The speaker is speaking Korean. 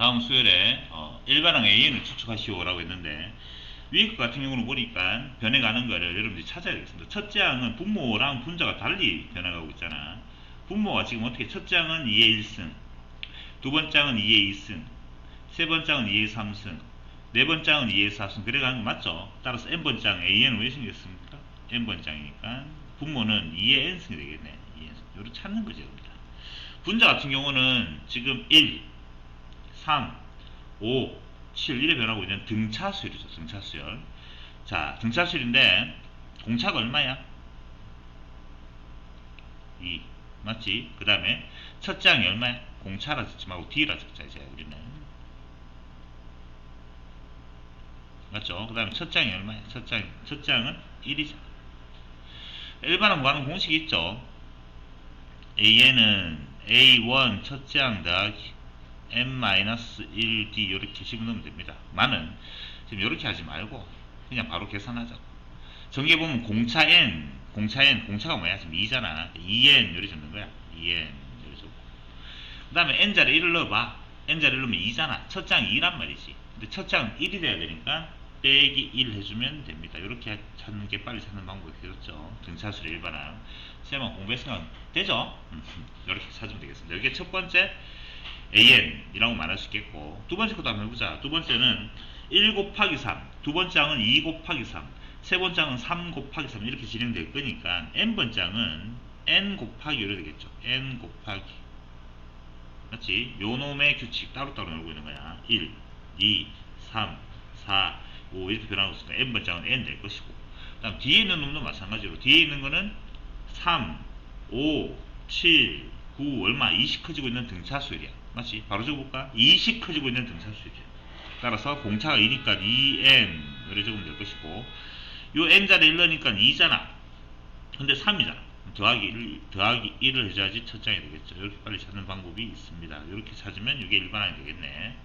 다음 수열에 어, 일반항 AN을 추측하시오라고 했는데 것 같은 경우는 보니까 변해가는 거를 여러분들이 찾아야 되겠습니다. 첫째 항은 분모랑 분자가 달리 변해가고 있잖아. 분모가 지금 어떻게 첫째 항은 2의 1승, 두 번째 항은 2의 2승, 세 번째 항은 2의 3승, 네 번째 항은 2의 4승 그래가는 거 맞죠? 따라서 n번째 항 AN은 왜 생겼습니까? n번째 항이니까 분모는 2의 n승이 되겠네. 2의 n승. 요를 찾는 거죠. 분자 같은 경우는 지금 1, 3, 5, 7 이래 변하고 있는 등차수열이죠. 등차수열. 자, 등차수열인데 공차가 얼마야? 2. 맞지? 그 다음에 첫 장이 얼마야? 공차라 적지 말고 D라 적자 이제 우리는. 맞죠? 그 다음에 첫 장이 얼마야? 첫 장, 첫 장은 1이죠. 일반은 구하는 공식이 있죠. AN은 A1 첫 장 더하기 n-1d 이렇게 집어넣으면 됩니다. 많은 지금 이렇게 하지 말고 그냥 바로 계산하자. 전개 보면 공차 n, 공차 n, 공차가 뭐야? 지금 2잖아. 2n 이렇게 적는 거야. 2n 이렇게 적고. 그 다음에 n자리 1을 넣어봐. n자리 1 넣으면 2잖아. 첫 장이 2란 말이지. 근데 첫 장은 1이 돼야 되니까 빼기 1 해주면 됩니다. 이렇게 찾는 게 빨리 찾는 방법이 되었죠. 등차수를 일반항. 시험은 공부했으면 되죠? 이렇게 찾으면 되겠습니다. 이게 첫 번째 AN이라고 말할 수 있겠고 두 번째 것도 한번 해보자. 두 번째는 1 곱하기 3, 두 번째 항은 2 곱하기 3, 세 번째 항은 3 곱하기 3 이렇게 진행될 거니까 n번째 항은 n 곱하기 이렇게 되겠죠. n 곱하기 맞지? 요 놈의 규칙 따로따로 놀고 있는 거야. 1, 2, 3, 4, 5 이렇게 변하고 있으니까 n번째 항은 n 될 것이고 그 다음 뒤에 있는 놈도 마찬가지로 뒤에 있는 거는 3, 5, 7, 9 얼마 20 커지고 있는 등차수열이야. 맞지? 바로 적어볼까? 20 커지고 있는 등차수열이야. 따라서 공차가 2니까 2n 이렇게 적으면 될 것이고 요 n자리 1 넣으니까 2잖아. 근데 3이잖아. 더하기 1, 더하기 1을 해줘야지 첫 장이 되겠죠. 이렇게 빨리 찾는 방법이 있습니다. 이렇게 찾으면 이게 일반항이 되겠네.